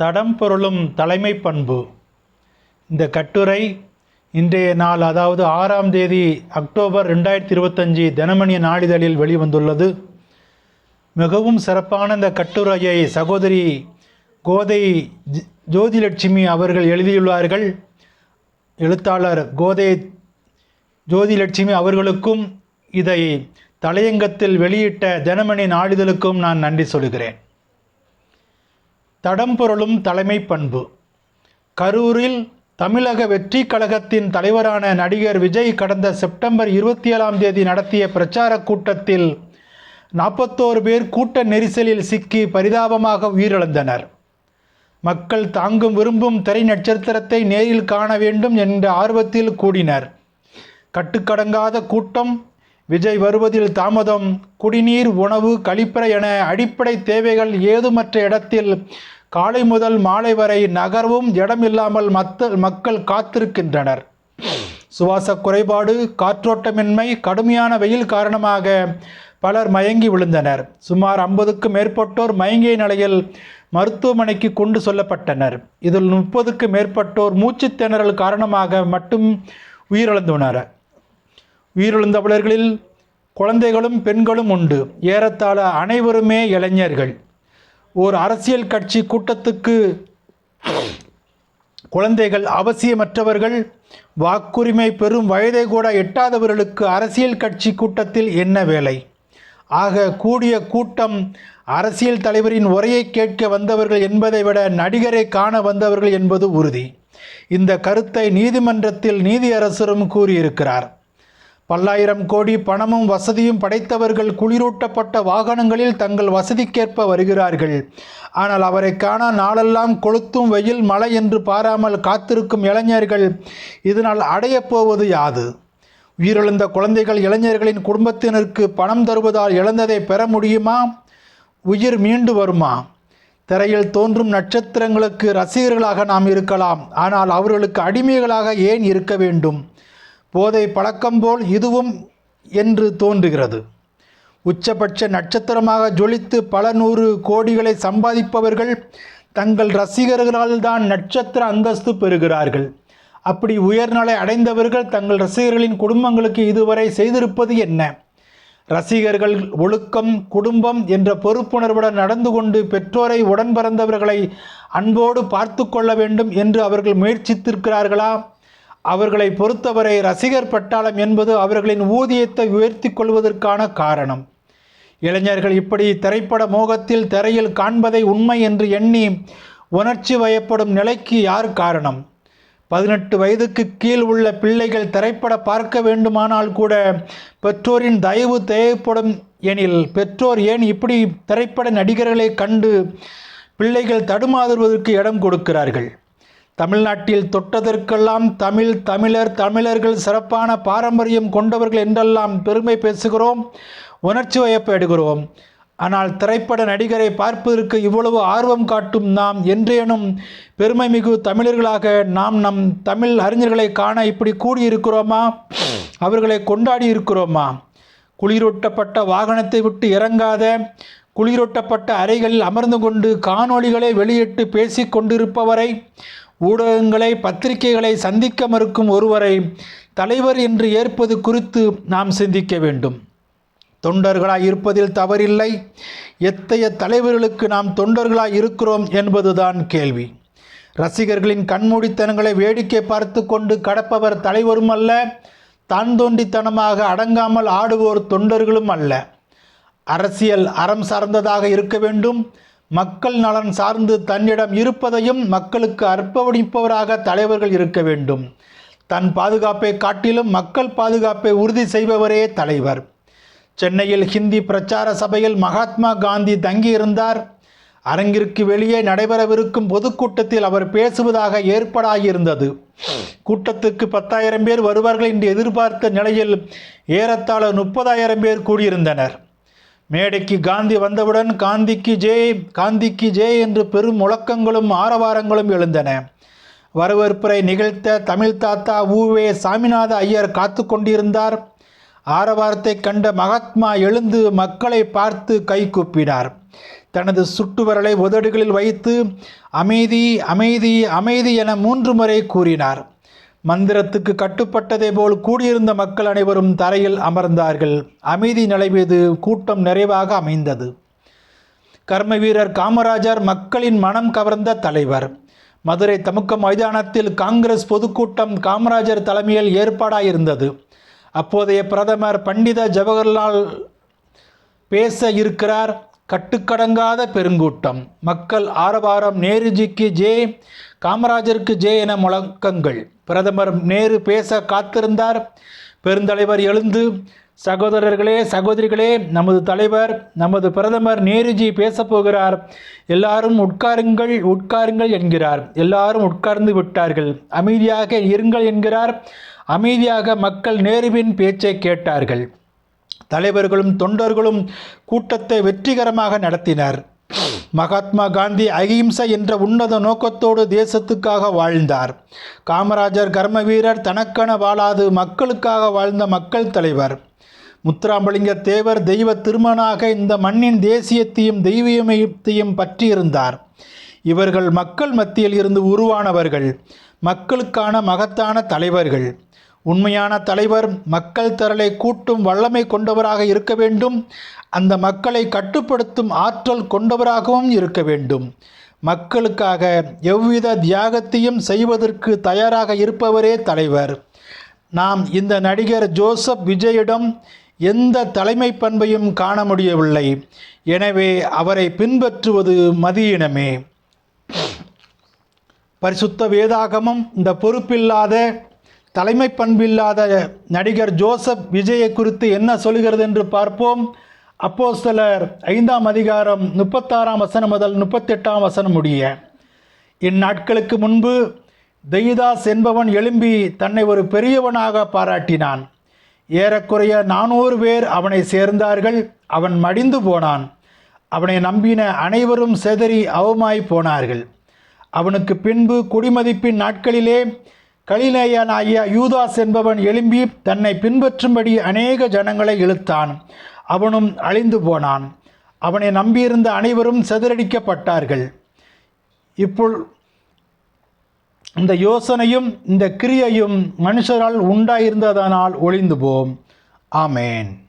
தடம் பொருளும் தலைமை பண்பு. இந்த கட்டுரை இன்றைய நாள் அதாவது ஆறாம் தேதி அக்டோபர் ரெண்டாயிரத்தி இருபத்தஞ்சி தினமணி நாளிதழில் வெளிவந்துள்ளது. மிகவும் சிறப்பான இந்த கட்டுரையை சகோதரி கோதை ஜோதிலட்சுமி அவர்கள் எழுதியுள்ளார்கள். எழுத்தாளர் கோதை ஜோதிலட்சுமி அவர்களுக்கும் இதை தலையங்கத்தில் வெளியிட்ட தினமணி நாளிதழுக்கும் நான் நன்றி சொல்கிறேன். தடம்பொருளும் தலைமை பண்பு. கரூரில் தமிழக வெற்றி கழகத்தின் தலைவரான நடிகர் விஜய் கடந்த செப்டம்பர் இருபத்தி ஏழாம் தேதி நடத்திய பிரச்சார கூட்டத்தில் நாற்பத்தோரு பேர் கூட்ட நெரிசலில் சிக்கி பரிதாபமாக உயிரிழந்தனர். மக்கள் தாங்கும் விரும்பும் திரை நட்சத்திரத்தை நேரில் காண வேண்டும் என்ற ஆர்வத்தில் கூடினர். கட்டுக்கடங்காத கூட்டம் விஜய் வருவதில் தாமதம் குடிநீர் உணவு கழிப்பறை என அடிப்படை தேவைகள் ஏதுமற்ற இடத்தில் காலை முதல் மாலை வரை நகரவும் இடமில்லாமல் மத்த மக்கள் காத்திருக்கின்றனர். சுவாச குறைபாடு காற்றோட்டமின்மை கடுமையான வெயில் காரணமாக பலர் மயங்கி விழுந்தனர். சுமார் ஐம்பதுக்கும் மேற்பட்டோர் மயங்கிய நிலையில் மருத்துவமனைக்கு கொண்டு செல்லப்பட்டனர். இதில் முப்பதுக்கு மேற்பட்டோர் மூச்சுத்திணறல் காரணமாக மட்டும் உயிரிழந்துள்ளனர். உயிரிழந்தவர்களில் குழந்தைகளும் பெண்களும் உண்டு. ஏறத்தாழ அனைவருமே இளைஞர்கள். ஓர் அரசியல் கட்சி கூட்டத்துக்கு குழந்தைகள் அவசியமற்றவர்கள் வாக்குரிமை பெறும் வயதை கூட எட்டாதவர்களுக்கு அரசியல் கட்சி கூட்டத்தில் என்ன வேலை? ஆக கூடிய கூட்டம் அரசியல் தலைவரின் உரையை கேட்க வந்தவர்கள் என்பதை விட நடிகரை காண வந்தவர்கள் என்பது உறுதி. இந்த கருத்தை நீதிமன்றத்தில் நீதியரசரும் கூறியிருக்கிறார். பல்லாயிரம் கோடி பணமும் வசதியும் படைத்தவர்கள் குளிரூட்டப்பட்ட வாகனங்களில் தங்கள் வசதிக்கேற்ப வருகிறார்கள். ஆனால் அவரை காண நாளெல்லாம் கொளுத்தும் வெயில் மழை என்று பாராமல் காத்திருக்கும் இளைஞர்கள் இதனால் அடையப் போவது யாது? உயிரிழந்த குழந்தைகள் இளைஞர்களின் குடும்பத்தினருக்கு பணம் தருவதால் இழந்ததை பெற முடியுமா? உயிர் மீண்டு வருமா? திரையில் தோன்றும் நட்சத்திரங்களுக்கு ரசிகர்களாக நாம் இருக்கலாம். ஆனால் அவர்களுக்கு அடிமைகளாக ஏன் இருக்க வேண்டும்? போதை பழக்கம் போல் இதுவும் என்று தோன்றுகிறது. உச்சபட்ச நட்சத்திரமாக ஜொலித்து பல நூறு கோடிகளை சம்பாதிப்பவர்கள் தங்கள் ரசிகர்களால் தான் நட்சத்திர அந்தஸ்து பெறுகிறார்கள். அப்படி உயர்நிலை அடைந்தவர்கள் தங்கள் ரசிகர்களின் குடும்பங்களுக்கு இதுவரை செய்திருப்பது என்ன? ரசிகர்கள் ஒழுக்கம் குடும்பம் என்ற பொறுப்புணர்வுடன் நடந்து கொண்டு பெற்றோரை உடன் பிறந்தவர்களை அன்போடு பார்த்து கொள்ள வேண்டும் என்று அவர்கள் முயற்சித்திருக்கிறார்களா? அவர்களை பொறுத்தவரை ரசிகர் பட்டாளம் என்பது அவர்களின் ஊதியத்தை உயர்த்தி கொள்வதற்கான காரணம். இளைஞர்கள் இப்படி திரைப்பட மோகத்தில் திரையில் காண்பதை உண்மை என்று எண்ணி உணர்ச்சி வயப்படும் நிலைக்கு யார் காரணம்? பதினெட்டு வயதுக்கு கீழ் உள்ள பிள்ளைகள் திரைப்பட பார்க்க வேண்டுமானால் கூட பெற்றோரின் தயவு தேவைப்படும் எனில் பெற்றோர் ஏன் இப்படி திரைப்பட நடிகர்களை கண்டு பிள்ளைகள் தடுமாறுவதற்கு இடம் கொடுக்கிறார்கள்? தமிழ்நாட்டில் தொட்டதற்கெல்லாம் தமிழ் தமிழர் தமிழர்கள் சிறப்பான பாரம்பரியம் கொண்டவர்கள் என்றெல்லாம் பெருமை பேசுகிறோம் உணர்ச்சி வயப்படுகிறோம் ஆனால் திரைப்பட நடிகரை பார்ப்பதற்கு இவ்வளவு ஆர்வம் காட்டும் நாம் என்றேனும் பெருமை மிகு தமிழர்களாக நாம் நம் தமிழ் அறிஞர்களை காண இப்படி கூடியிருக்கிறோமா? அவர்களை கொண்டாடி இருக்கிறோமா? குளிரூட்டப்பட்ட வாகனத்தை விட்டு இறங்காத குளிரூட்டப்பட்ட அறைகளில் அமர்ந்து கொண்டு காணொளிகளை வெளியிட்டு பேசி கொண்டிருப்பவரை ஊடகங்களை பத்திரிகைகளை சந்திக்க மறுக்கும் ஒருவரை தலைவர் என்று ஏற்பது குறித்து நாம் சிந்திக்க வேண்டும். தொண்டர்களாய் இருப்பதில் தவறில்லை. எத்தகைய தலைவர்களுக்கு நாம் தொண்டர்களாய் இருக்கிறோம் என்பதுதான் கேள்வி. ரசிகர்களின் கண்மூடித்தனங்களை வேடிக்கை பார்த்து கொண்டு கடப்பவர் தலைவரும் அல்ல தான் தோண்டித்தனமாக அடங்காமல் ஆடுவோர் தொண்டர்களும் அல்ல. அரசியல் அறம் சார்ந்ததாக இருக்க வேண்டும். மக்கள் நலன் சார்ந்து தன்னிடம் இருப்பதையும் மக்களுக்கு அர்ப்பணிப்பவராக தலைவர்கள் இருக்க வேண்டும். தன் பாதுகாப்பை காட்டிலும் மக்கள் பாதுகாப்பை உறுதி செய்பவரே தலைவர். சென்னையில் ஹிந்தி பிரச்சார சபையில் மகாத்மா காந்தி தங்கியிருந்தார் அரங்கிற்கு வெளியே நடைபெறவிருக்கும் பொதுக்கூட்டத்தில் அவர் பேசுவதாக ஏற்பாடாகியிருந்தது கூட்டத்துக்கு பத்தாயிரம் பேர் வருவார்கள் என்று எதிர்பார்த்த நிலையில் ஏறத்தாழ முப்பதாயிரம் பேர் கூடியிருந்தனர். மேடைக்கு காந்தி வந்தவுடன் காந்திக்கு ஜெய் காந்திக்கு ஜெய் என்று பெரும் முழக்கங்களும் ஆரவாரங்களும் எழுந்தன. வரவேற்புரை நிகழ்த்த தமிழ் தாத்தா ஊவே சாமிநாத ஐயர் காத்து கொண்டிருந்தார். ஆரவாரத்தை கண்ட மகாத்மா எழுந்து மக்களை பார்த்து கை கூப்பினார். தனது சுட்டுவரலை உதடுகளில் வைத்து அமைதி அமைதி அமைதி என மூன்று முறை கூறினார். மந்திரத்துக்கு கட்டுப்பட்டதை போல் கூடியிருந்த மக்கள் அனைவரும் தரையில் அமர்ந்தார்கள். அமைதி நிலை கூட்டம் நிறைவாக அமைந்தது. கர்ம வீரர் காமராஜர் மக்களின் மனம் கவர்ந்த தலைவர். மதுரை தமுக்க மைதானத்தில் காங்கிரஸ் பொதுக்கூட்டம் காமராஜர் தலைமையில் ஏற்பாடாயிருந்தது. அப்போதைய பிரதமர் பண்டித ஜவஹர்லால் பேச இருக்கிறார். கட்டுக்கடங்காத பெருங்கூட்டம். மக்கள் ஆரவாரம் நேருஜிக்கு ஜே. காமராஜருக்கு ஜே என முழக்கங்கள். பிரதமர் நேரு பேச காத்திருந்தார். பெருந்தலைவர் எழுந்து சகோதரர்களே சகோதரிகளே நமது தலைவர் நமது பிரதமர் நேருஜி பேசப்போகிறார் எல்லாரும் உட்காருங்கள் உட்காருங்கள் என்கிறார். எல்லாரும் உட்கார்ந்து விட்டார்கள். அமைதியாக இருங்கள் என்கிறார். அமைதியாக மக்கள் நேருவின் பேச்சை கேட்டார்கள். தலைவர்களும் தொண்டர்களும் கூட்டத்தை வெற்றிகரமாக நடத்தினர். மகாத்மா காந்தி அகிம்சை என்ற உன்னத நோக்கத்தோடு தேசத்துக்காக வாழ்ந்தார். காமராஜர் கர்ம வீரர் தனக்கென வாழாது மக்களுக்காக வாழ்ந்த மக்கள் தலைவர். முத்துராமலிங்க தேவர் தெய்வ திருமணாக இந்த மண்ணின் தேசியத்தையும் தெய்வீகத்தையும் பற்றியிருந்தார். இவர்கள் மக்கள் மத்தியில் இருந்து உருவானவர்கள். மக்களுக்கான மகத்தான தலைவர்கள். உண்மையான தலைவர் மக்கள் திரளை கூட்டும் வல்லமை கொண்டவராக இருக்க வேண்டும். அந்த மக்களை கட்டுப்படுத்தும் ஆற்றல் கொண்டவராகவும் இருக்க வேண்டும். மக்களுக்காக எவ்வித தியாகத்தையும் செய்வதற்கு தயாராக இருப்பவரே தலைவர். நாம் இந்த நடிகர் ஜோசப் விஜயிடம் எந்த தலைமை பண்பையும் காண முடியவில்லை. எனவே அவரை பின்பற்றுவது மதியினமே. பரிசுத்த வேதாகமம் இந்த பொறுப்பில்லாத தலைமை பண்பில்லாத நடிகர் ஜோசப் விஜயை குறித்து என்ன சொல்கிறது என்று பார்ப்போம். சிலர் ஐந்தாம் அதிகாரம் முப்பத்தாறாம் வசனம் முதல் முப்பத்தெட்டாம் வசனம் முடிய இந்நாட்களுக்கு முன்பு தெய்தாஸ் என்பவன் எழும்பி தன்னை ஒரு பெரியவனாக பாராட்டினான். ஏறக்குறைய நானூறு பேர் அவனை சேர்ந்தார்கள் அவன் மடிந்து போனான். அவனை நம்பின அனைவரும் செதறி அவமாய் போனார்கள். அவனுக்கு பின்பு குடிமதிப்பின் நாட்களிலே கலிலேயனாகிய யூதாஸ் என்பவன் எழும்பி தன்னை பின்பற்றும்படி அநேக ஜனங்களை இழுத்தான். அவனும் அழிந்து போனான். அவனை நம்பியிருந்த அனைவரும் சிதறடிக்கப்பட்டார்கள். இப்போ இந்த யோசனையும் இந்த கிரியையும் மனுஷரால் உண்டாயிருந்ததனால் ஒளிந்து போம். ஆமேன்.